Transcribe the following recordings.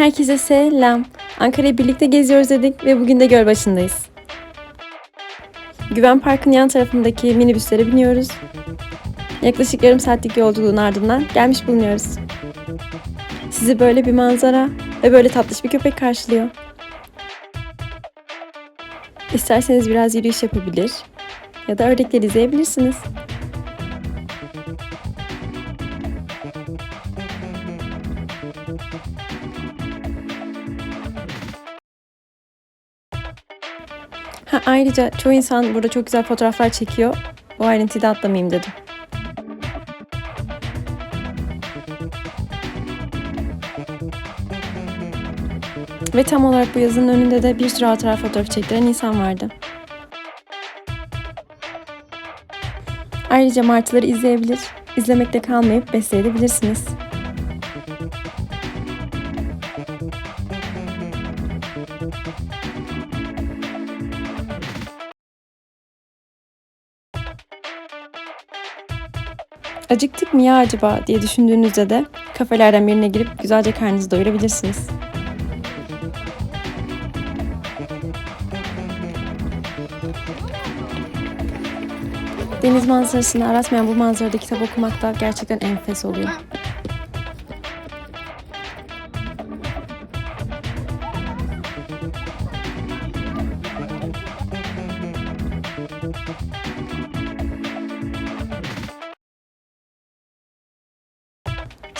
Herkese selam. Ankara'yı birlikte geziyoruz dedik ve bugün de Gölbaşı'ndayız. Güven Park'ın yan tarafındaki minibüslere biniyoruz. Yaklaşık yarım saatlik yolculuğun ardından gelmiş bulunuyoruz. Sizi böyle bir manzara ve böyle tatlış bir köpek karşılıyor. İsterseniz biraz yürüyüş yapabilir ya da ördekleri izleyebilirsiniz. Ha, ayrıca çoğu insan burada çok güzel fotoğraflar çekiyor. Bu ayrıntıyı da atlamayayım dedim. Ve tam olarak bu yazının önünde de bir sürü hatıra fotoğrafı çektiren insan vardı. Ayrıca martıları izleyebilir, izlemekte kalmayıp besleyebilirsiniz. Acıktık mı ya acaba diye düşündüğünüzde de kafelerden birine girip güzelce karnınızı doyurabilirsiniz. Deniz manzarasını aratmayan bu manzarada kitap okumak da gerçekten enfes oluyor.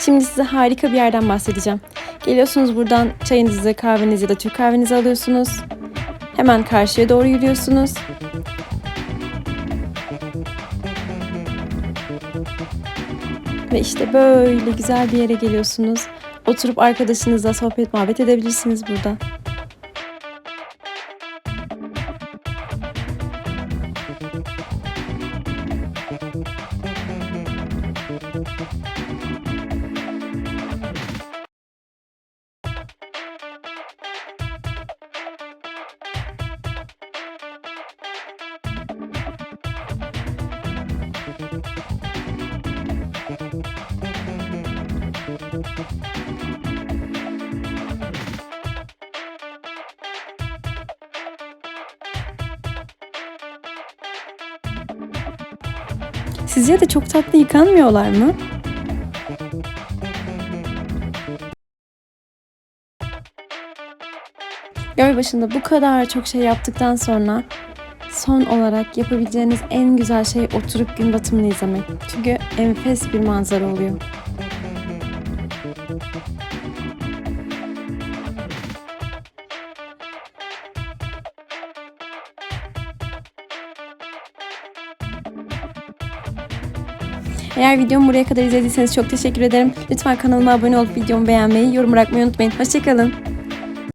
Şimdi size harika bir yerden bahsedeceğim. Geliyorsunuz buradan çayınızı, kahvenizi ya da Türk kahvenizi alıyorsunuz. Hemen karşıya doğru yürüyorsunuz. Ve işte böyle güzel bir yere geliyorsunuz. Oturup arkadaşınızla sohbet muhabbet edebilirsiniz burada. Sizce de çok tatlı yıkanmıyorlar mı? Gölbaşı'nda bu kadar çok şey yaptıktan sonra son olarak yapabileceğiniz en güzel şey oturup gün batımını izlemek. Çünkü enfes bir manzara oluyor. Eğer videomu buraya kadar izlediyseniz çok teşekkür ederim. Lütfen kanalıma abone olup videomu beğenmeyi, yorum bırakmayı unutmayın. Hoşçakalın.